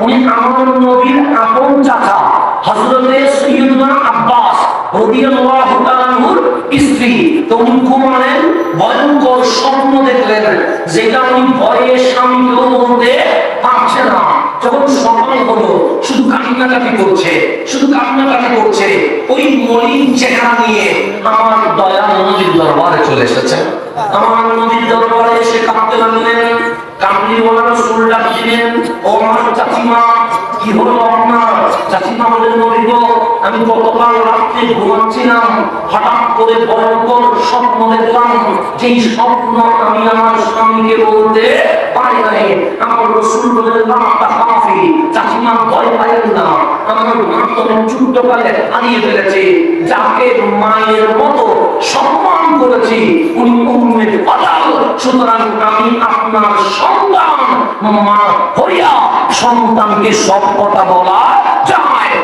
উনি আমার শুধু কান্নাকাটি করছে করছে, ওই মলিন চেহারা নিয়ে আমার দয়া নদীর দরবারে চলে এসেছে। আমার নদীর দরবারে এসে কাঁদতে লাগলেন। ও আমার চাচিমা কি হলো আপনার? চাচিমা আমি গতকাল রাত্রে ঘুমাচ্ছিলাম, হঠাৎ করে ভয়ঙ্কর স্বপ্ন দেখলাম। যেই স্বপ্ন আমি আমার স্বামীকে বলতে পারি নাই, আমার রসুল বলেন না চাচিমা ভয় পাইলেন না। আমার তখন ছোট্টকালে হারিয়ে ফেলেছে। যাকে মায়ের মতো করেছি উনি উম্মের পাতাল সুতরাং আমি আপনার সন্তান মা হইয়া সন্তানকে সব কথা বলা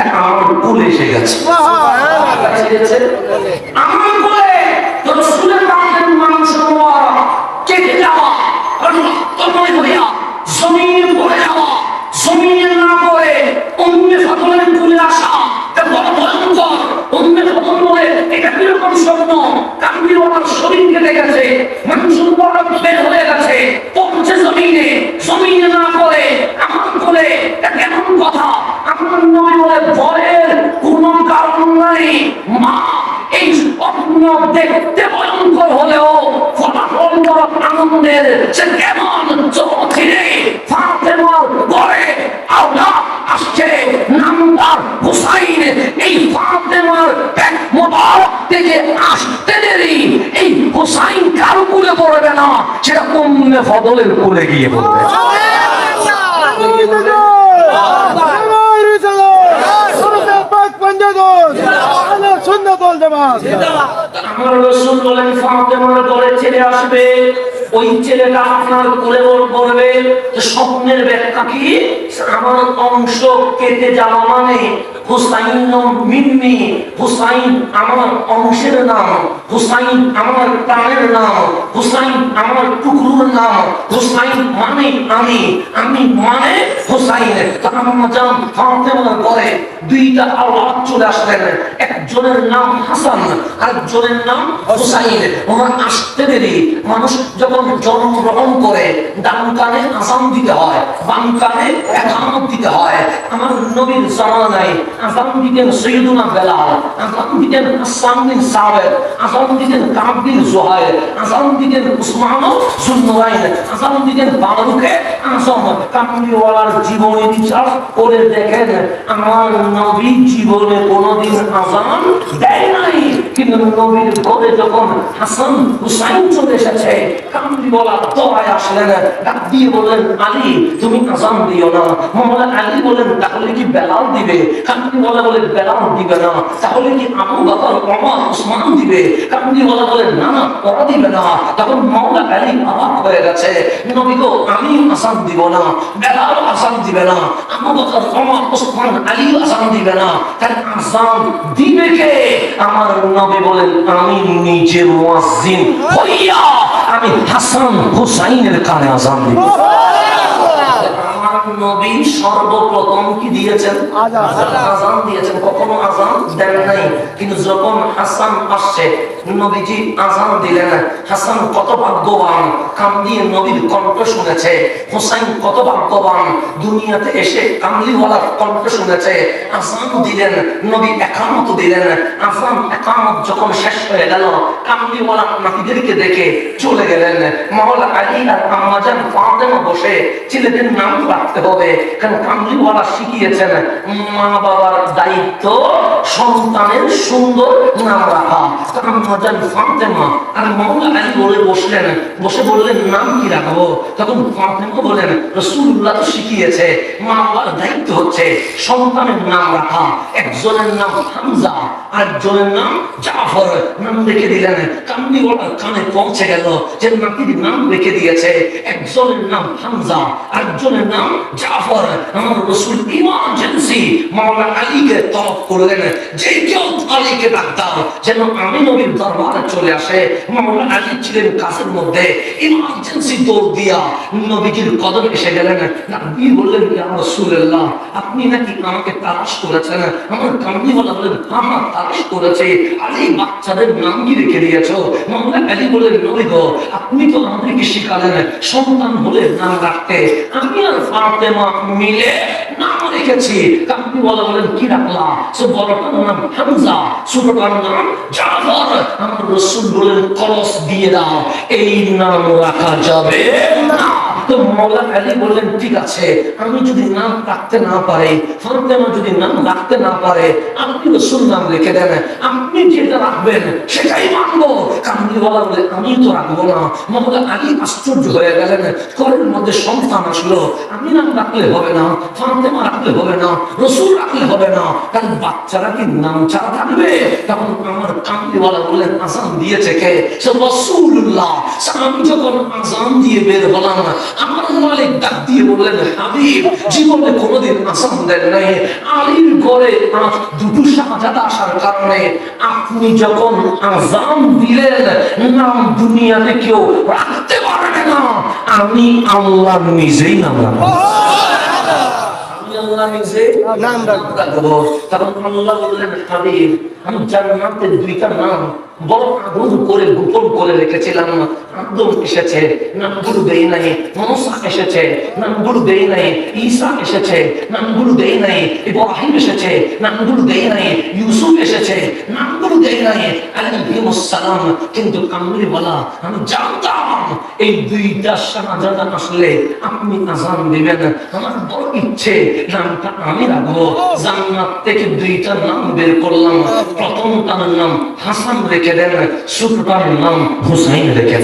এটা আমার পড়ে যাওয়া জমিনে না পড়ে আসা। ভয়ঙ্কর। অন্য সকল বলে এটা কীরকম স্বপ্ন? ওনার শরীর কেটে গেছে বড় বের হয়ে গেছে। পড়ছে জমিনে জমিনে না পড়ে আমার কোলে এটা কেমন কথা আমার নয় বলে ভয়ের কোনো কারণ নাই মা এই স্বপ্ন দেখতে ভয়ঙ্কর হলেও ফলাফল বড় আনন্দের সে কেমন ফাতেমার আল্লাহ আসছে নামদার হুসাইন এই ফাতেমার পেট মোবারক থেকে আসতে দেরি এই হুসাইন কারও কুলে পড়বে না উম্মে ফদলের কুলে গিয়ে পড়বে আমার রসুল বলেন ফাতেমার ঘরে ছেলে আসবে, ওই ছেলেটা আপনার কোলে করবে যে স্বপ্নের ব্যাখ্যা কি? আমার অংশ কেটে যাওয়া মানে হুসাইন মিন্নি, হুসাইন আমার অংশের নাম, হুসাইন আমার প্রাণের নাম, হুসাইন আমার টুকরোর নাম, হুসাইন মানে আমি আমি মানে ফাতেমার দুইটা চলে আসলেন। একজনের নাম হাসান নাম ওনার আসতে দেরি। মানুষ যখন জন্মগ্রহণ করে, ডান কানে আসাম দিতে হয়, বাম কানে একামত দিতে হয়। আমার নবীর জামানায় আসাম দিতেন সৈয়দুনা বেলাল, আসাম দিতেন আসাম বিন আসাম দিতেন জোহাইর, আসাম দিতেন আসাম দিতেন জীবনী বিচার করে দেখেন আমার নবী জীবনে কোনোদিন আজান দেয় নাই। কিন্তু নবীর ঘরে যখন হাসান হুসাইন চলে এসেছে কামলিওয়ালা দোয়ায় আসলেন, ডাক দিয়ে বলেন আলী, তুমি আজান দিও না। মোহাম্মদ আলী বলেন তাহলে কি বেলাল দিবে? কামলিওয়ালা বলে, বেলাল দিবে না। তাহলে কি আবু বকর, ওমর, ওসমান দিবে? কামলিওয়ালা বলে, না না, ওরা দিবে না। তখন মাওলা আলী অবাক হয়ে গেছে, নবী গো, আমি আসান দিব না, বেলাল আসান দিবে না, আবু বকর, ওমর, ওসমান আলী আসান দিবে না। তাহলে আসান দিবে কে? আমার নবী বলেন আমি নিজে মুয়াজ্জিন হইয়া আমি হাসান হুসাইনের কানে আজান দিব। নবী সর্বপ্রথম কি দিয়েছেন? আজান। দিয়েছেন। কখনো আজান দেন নাই। কিন্তু যখন হাসান আসছে নবীজি আজান দিলেন। হাসান কত ভাগ্যবান। কান দিয়ে নবীর কণ্ঠ শুনেছে। হোসাইন কত ভাগ্যবান। দুনিয়াতে এসে কামলিওয়ালার কণ্ঠ শুনেছে। আজান দিলেন। নবী একামত দিলেন। আজান একামত যখন শেষ হয়ে গেল কামলিওয়ালা নাতিদেরকে দেখে চলে গেলেন। মহল আলী আলী আর আম্মাজান ফাতেমা বসে ছেলেদের নাম রাখতে হবে। কারণ কামলিওয়ালা শিখিয়েছেন, মা বাবার দায়িত্ব সন্তানের সুন্দর নাম রাখা। আম্মাজান ফাতেমা আর মাওলা আলী বলে বসলেন, বসে বললেন, নাম কি রাখব? তখন ফাতেমা বলেন রসুল্লাহ তো শিখিয়েছে, মা বাবার দায়িত্ব হচ্ছে সন্তানের নাম রাখা। একজনের নাম হামজা আর একজনের নাম জাফর। নাম রেখে দিলেন, কামলিওয়ালার কানে পৌঁছে গেল যে নাতির নাম রেখে দিয়েছে। একজনের নাম হামজা আর একজনের নাম জাফর আমার রসুল ইমার্জেন্সি মাওলা আলীকে তলব করলেন। যে কেউ আলীকে ডাক দাও, যেন আমি নবীর দরবারে চলে আসে। মাওলা আলী ছিলেন কাছের মধ্যে। ইমার্জেন্সি দৌড় দিয়া নবীজির কদমে এসে গেলেন। নবী বললেন, ইয়া রাসূলুল্লাহ, আপনি নাকি আমাকে তালাশ করেছেন? আমার কামনিওয়ালা বলেন আমার তালাশ করেছে। আলী বাচ্চাদের নাম কি রেখে দিয়েছ। মামলা আলী বলেন নবী গো, আপনি তো আমাদেরকে শিখালেন, সন্তান হলে নাম রাখতে আমি আর মিলে নাম রেখেছি কামনিওয়ালা বলেন, কি রাখলা? সে বড়টার নাম হামজা ছোটটার নাম আমার রসুল বলেন, কলস দিয়ে দাও, এই নাম রাখা যাবে না। তো মৌলা আলী বললেন, ঠিক আছে, আমি যদি নাম রাখতে না পারি ফাতেমা যদি নাম রাখতে না পারে, আপনি রসুল নাম রেখে দেন, আপনি যেটা রাখবেন সেটাই মানবো। কামলিওয়ালা বলে আমি তো রাখব না। মৌলা আলী আশ্চর্য হয়ে গেলেন ঘরের মধ্যে সন্তান আসলো। আমি নাম রাখলে হবে না, ফাতেমা রাখলে হবে না, রসুল রাখলে হবে না, কারণ বাচ্চারা কি নাম ছাড়া থাকবে? তখন আমার কামলিওয়ালা বললেন আসান দিয়েছে কে? সে রসুল্লাহ আমি যখন আজান দিয়ে বের হলাম কারণে আপনি যখন আজান দিলেন, নাম দুনিয়াতে কেউ রাখতে পারবে না। আমি আল্লাহ নিজেই নাম আল্লাহ নিজে নাম রাখব। তখন আল্লাহ বললেন, হাবিব, আমি জান্নাতের দুইটা নাম কিন্তু কামলি বলা আমি জানতাম, এই দুইটা আসলে আপনি আজান দিবেন। আমার বড় ইচ্ছে, নামটা আমি রাখব। জান্নাত থেকে দুইটা নাম বের করলাম। প্রথম তার নাম হাসান রেখে দেন সুলতান নাম হুসাইন রেখে